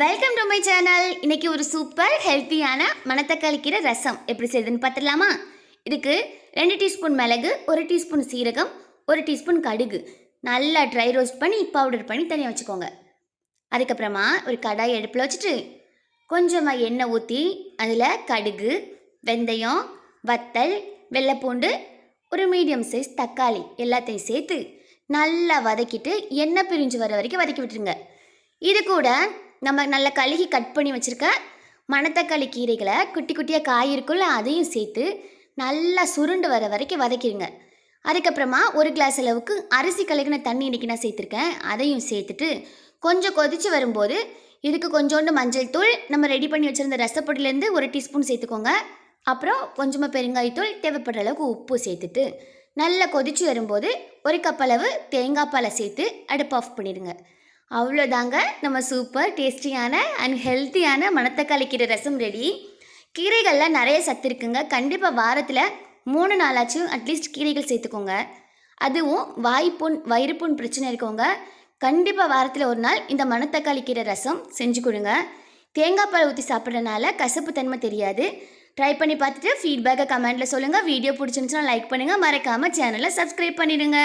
Welcome to my channel இன்னைக்கு ஒரு super ஹெல்த்தியான மணத்தக்காளி கீரை ரசம். எப்படி செய்யுதுன்னு பார்த்துடலாமா? இதுக்கு ரெண்டு டீஸ்பூன் மிளகு ஒரு டீஸ்பூன் சீரகம் ஒரு டீஸ்பூன் கடுகு. நல்லா ட்ரை ரோஸ்ட் பண்ணி பவுடர் பண்ணி தனியாக வச்சுக்கோங்க. அதுக்கப்புறமா ஒரு கடாய் அடுப்பில் வச்சுட்டு கொஞ்சமாக எண்ணெய் ஊற்றி அதில் கடுகு வெந்தயம் வத்தல் வெள்ளைப்பூண்டு ஒரு மீடியம் சைஸ் தக்காளி எல்லாத்தையும் சேர்த்து நல்லா வதக்கிட்டு எண்ணெய் பிரிஞ்சு வர வரைக்கும் வதக்கி விட்டுருங்க. இது கூட நம்ம நல்லா கழுகி கட் பண்ணி வச்சுருக்க மணத்தக்காளி கீரைகளை குட்டி குட்டியாக காய் இருக்குல்ல அதையும் சேர்த்து நல்லா சுருண்டு வர வரைக்கும் வதக்கிடுங்க. அதுக்கப்புறமா ஒரு கிளாஸ் அளவுக்கு அரிசி கழுகின தண்ணி இன்றைக்கி நான் சேர்த்துருக்கேன். அதையும் சேர்த்துட்டு கொஞ்சம் கொதிச்சு வரும்போது இதுக்கு கொஞ்சோண்டு மஞ்சள் தூள் நம்ம ரெடி பண்ணி வச்சுருந்த ரசப்பொடியிலேருந்து ஒரு டீஸ்பூன் சேர்த்துக்கோங்க. அப்புறம் கொஞ்சமாக பெருங்காயத்தூள் தேவைப்படுற அளவுக்கு உப்பு சேர்த்துட்டு நல்லா கொதிச்சு வரும்போது ஒரு கப் அளவு தேங்காய் பாலை சேர்த்து அடுப்பு ஆஃப் பண்ணிடுங்க. அவ்வளோதாங்க. நம்ம சூப்பர் டேஸ்டியான அண்ட் ஹெல்த்தியான மணத்தக்காளி கீரை ரசம் ரெடி. கீரைகளில் நிறைய சத்து இருக்குங்க. கண்டிப்பாக வாரத்தில் மூணு நாளாச்சும் அட்லீஸ்ட் கீரைகள் சேர்த்துக்கோங்க. அதுவும் வாய்ப்புண் வயிறுப்புண் பிரச்சனை இருக்கவங்க கண்டிப்பாக வாரத்தில் ஒரு நாள் இந்த மணத்தக்காளி கீரை ரசம் செஞ்சு கொடுங்க. தேங்காய் பால் ஊற்றி சாப்பிட்றதுனால கசப்பு தன்மை தெரியாது. ட்ரை பண்ணி பார்த்துட்டு ஃபீட்பேக்கை கமெண்ட்டில் சொல்லுங்கள் வீடியோ பிடிச்சிருந்துச்சுன்னா லைக் பண்ணுங்கள் மறக்காமல் சேனலை சப்ஸ்கிரைப் பண்ணிடுங்க.